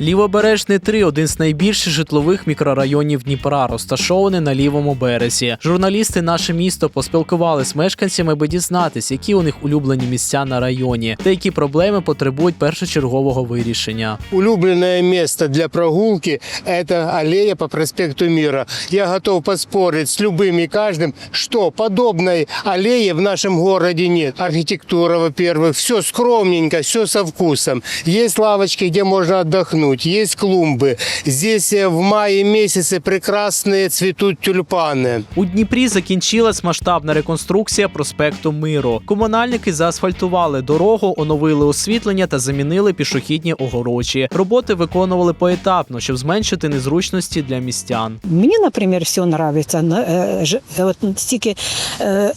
Лівобережний 3 – один з найбільших житлових мікрорайонів Дніпра, розташований на лівому березі. Журналісти наше місто поспілкували з мешканцями, аби дізнатись, які у них улюблені місця на районі та які проблеми потребують першочергового вирішення. Улюбленное место для прогулки – это аллея по проспекту Мира. Я готов поспорить с любым и каждым, что подобной аллеи в нашем городе нет. Архитектура, во-первых, все скромненько, все со вкусом. Есть лавочки, где можно отдохнуть, есть клумбы. Здесь э, в мае месяце прекрасные цветут тюльпаны. У Дніпрі закінчилась масштабна реконструкція проспекту Миру. Комунальники заасфальтували дорогу, оновили освітлення та замінили пішохідні огорожі. Роботи виконували поетапно, щоб зменшити незручності для містян. Мне, например, все нравится. На- э, ж- э, Вот стільки э,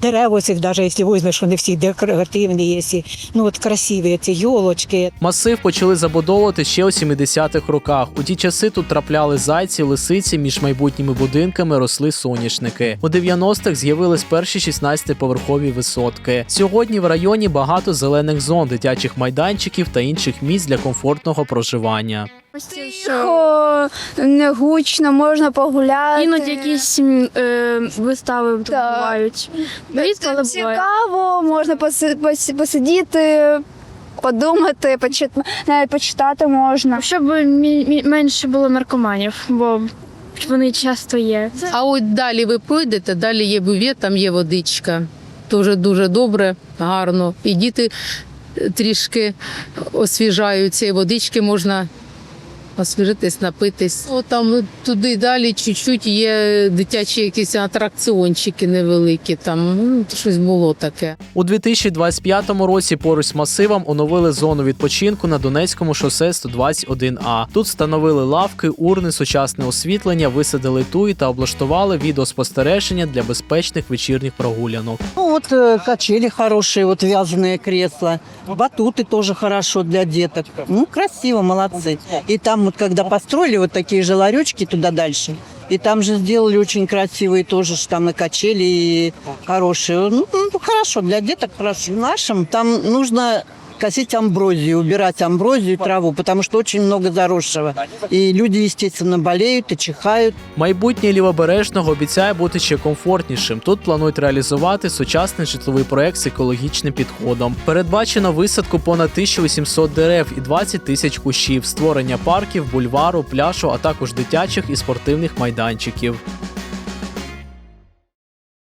этих э, дерев, оцих, даже если возьмешь, вони всі декоративні, якщо, ну от красиві ці йолочки. Масив почали забудовувати ще у 70-х роках. У ті часи тут трапляли зайці, лисиці. Між майбутніми будинками росли соняшники. У 90-х з'явились перші 16-поверхові висотки. Сьогодні в районі багато зелених зон, дитячих майданчиків та інших місць для комфортного проживання. Тихо, не гучно, можна погуляти. Іноді якісь е, вистави тут Так. бувають. Рідко, але буває. Цікаво, можна поси- поси- посидіти, подумати, почит- навіть почитати можна. Щоб мі- мі- менше було наркоманів, бо вони часто є. А от далі ви пройдете, далі є бювет, там є водичка. Дуже дуже добре, гарно. І діти е, трішки освіжаються, і водички можна освіжитись, напитись. О, там туди далі чуть-чуть є дитячі якісь атракціончики невеликі, там ну, щось було таке. У 2025 році поруч з масивом оновили зону відпочинку на Донецькому шосе 121А. Тут встановили лавки, урни, сучасне освітлення, висадили туї та облаштували відеоспостереження для безпечних вечірніх прогулянок. Ну вот э, качели хорошие, вот вязаные кресла, батуты тоже хорошо для деток. Ну красиво, молодцы. И там вот когда построили вот такие же ларечки туда дальше, и там же сделали очень красивые тоже, что там и качели и хорошие. Ну, ну, хорошо, для деток хорошо. В нашем там нужно косить амброзию, убирать амброзию траву, потому что очень много заросшего. И люди, естественно, болеют и чихают. Майбутнє лівобережного обіцяє бути ще комфортнішим. Тут планують реалізувати сучасний житловий проект з екологічним підходом. Передбачено висадку понад 1800 дерев і 20 тисяч кущів, створення парків, бульвару, пляжу, а також дитячих і спортивних майданчиків.